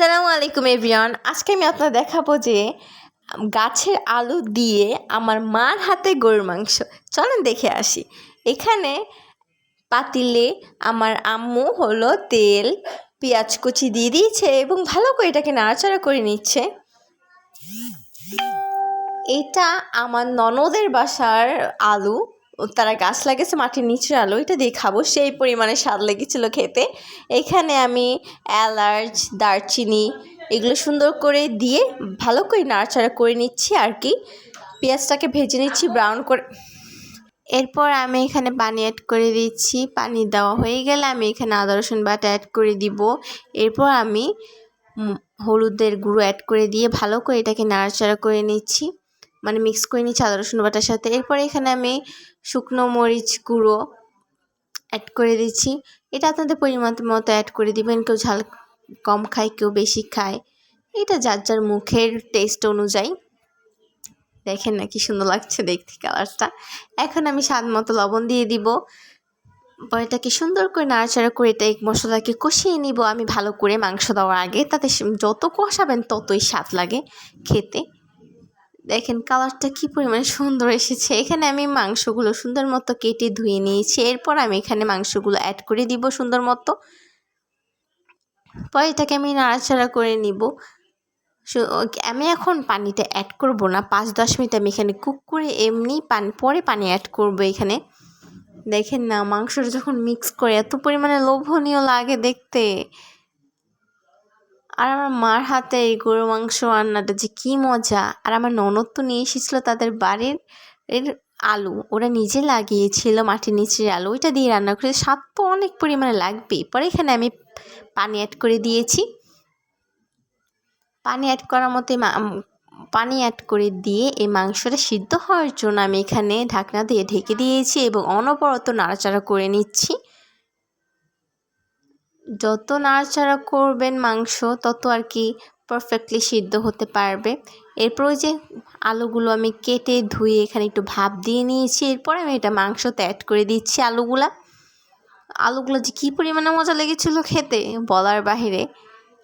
আসসালামু আলাইকুম, এভরিওয়ান। আজকে আমি আপনার দেখাবো যে গাছের আলু দিয়ে আমার মার হাতে গরুর মাংস। চলেন দেখে আসি। এখানে পাতিলে আমার আম্মু হলো তেল, পেঁয়াজ কুচি দিয়ে দিয়েছে এবং ভালো করে এটাকে নাড়াচাড়া করে নিচ্ছে। এটা আমার ননদের বাসার আলু। তারা গাছ লাগিয়েছে, মাটির নিচের আলু, এটা দিয়ে খাব। সেই পরিমাণে স্বাদ লেগেছিলো খেতে। এখানে আমি এলাচ, দারচিনি এগুলো সুন্দর করে দিয়ে ভালো করে নাড়াচাড়া করে নিচ্ছি আর কি। পেঁয়াজটাকে ভেজে নিচ্ছি ব্রাউন করে। এরপর আমি এখানে পানি অ্যাড করে দিচ্ছি। পানি দেওয়া হয়ে গেলে আমি এখানে আদা, রসুন বাটা অ্যাড করে দিব। এরপর আমি হলুদের গুঁড়ো অ্যাড করে দিয়ে ভালো করে এটাকে নাড়াচাড়া করে নিচ্ছি। মানে মিক্স করে নিচ্ছি আদা, রসুন বাটার সাথে। এরপরে এখানে আমি শুকনো মরিচ গুঁড়ো অ্যাড করে দিচ্ছি। এটা আপনাদের পরিমাণ মতো অ্যাড করে দিবেন। কেউ ঝাল কম খায়, কেউ বেশি খায়। এটা যার যার মুখের টেস্ট অনুযায়ী। দেখেন না কি সুন্দর লাগছে দেখতে কালারটা এখন আমি স্বাদ মতো লবণ দিয়ে দিব। পরে এটাকে সুন্দর করে নাড়াচাড়া করে এটা এক মশলাকে কষিয়ে নিব। আমি ভালো করে মাংস দেওয়ার আগে। তাতে যত কষাবেন ততই স্বাদ লাগে খেতে। দেখেন কালারটা কি পরিমাণে সুন্দর এসেছে। এখানে আমি মাংসগুলো সুন্দর মতো কেটে ধুয়ে নিয়েছি। এরপর আমি এখানে মাংসগুলো অ্যাড করে দিব সুন্দর মতো। পরে এটাকে আমি নাড়াচাড়া করে নিব। আমি এখন পানিটা অ্যাড করব না। পাঁচ, দশ মিনিট আমি এখানে কুক করে এমনি পানি, পরে পানি অ্যাড করব এখানে। দেখেন না, মাংসটা যখন মিক্স করে এত পরিমাণে লোভনীয় লাগে দেখতে। আর আমার মার হাতে এই গরু মাংস রান্নাটা যে কী মজা। আর আমার ননদ তো নিয়ে এসেছিল তাদের বাড়ির এর আলু। ওরা নিজে লাগিয়েছিল মাটির নিচের আলু। ওইটা দিয়ে রান্না করে স্বাদ তো অনেক পরিমাণে লাগবে। পরে এখানে আমি পানি অ্যাড করে দিয়েছি। পানি অ্যাড করার মতো পানি অ্যাড করে দিয়ে এই মাংসটা সিদ্ধ হওয়ার জন্য আমি এখানে ঢাকনা দিয়ে ঢেকে দিয়েছি এবং অনবরত নাড়াচাড়া করে নিচ্ছি। যত নাড়াচাড়া করবেন মাংস, তত আর কি পারফেক্টলি সিদ্ধ হতে পারবে। এরপর ওই যে আলুগুলো আমি কেটে ধুয়ে এখানে একটু ভাপ দিয়ে নিয়েছি। এরপর আমি এটা মাংসতে অ্যাড করে দিচ্ছি আলুগুলা। আলুগুলো যে কী পরিমাণে মজা লেগেছিলো খেতে বলার বাহিরে।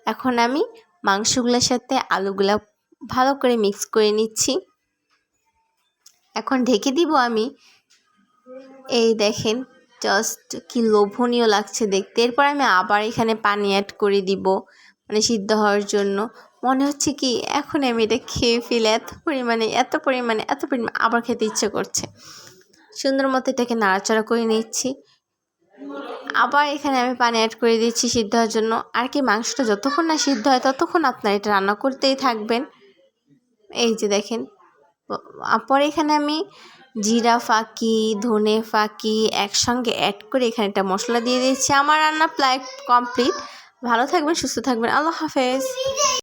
এখন আমি মাংসগুলোর সাথে আলুগুলা ভালো করে মিক্স করে নিচ্ছি। এখন ঢেকে দিব আমি। এই দেখেন জাস্ট কি লোভনীয় লাগছে দেখতে। এরপর আমি আবার এখানে পানি অ্যাড করে দিব মানে সিদ্ধ হওয়ার জন্য। মনে হচ্ছে কি এখন আমি এটা খেয়ে ফেলে এত পরিমাণে এত পরিমাণে এত পরিমাণে আবার খেতে ইচ্ছে করছে। সুন্দর মতো এটাকে নাড়াচাড়া করে নিচ্ছি। আবার এখানে আমি পানি অ্যাড করে দিচ্ছি সিদ্ধ হওয়ার জন্য। আর কি, মাংসটা যতক্ষণ না সিদ্ধ হয় ততক্ষণ আপনার এটা রান্না করতেই থাকবেন। এই যে দেখেন পরে এখানে আমি জিরা ফাঁকি, ধনে ফাঁকি একসঙ্গে অ্যাড করে এখানে একটা মশলা দিয়ে দিয়েছি। আমার রান্না প্রায় কমপ্লিট ভালো থাকবেন, সুস্থ থাকবেন। আল্লাহ হাফেজ।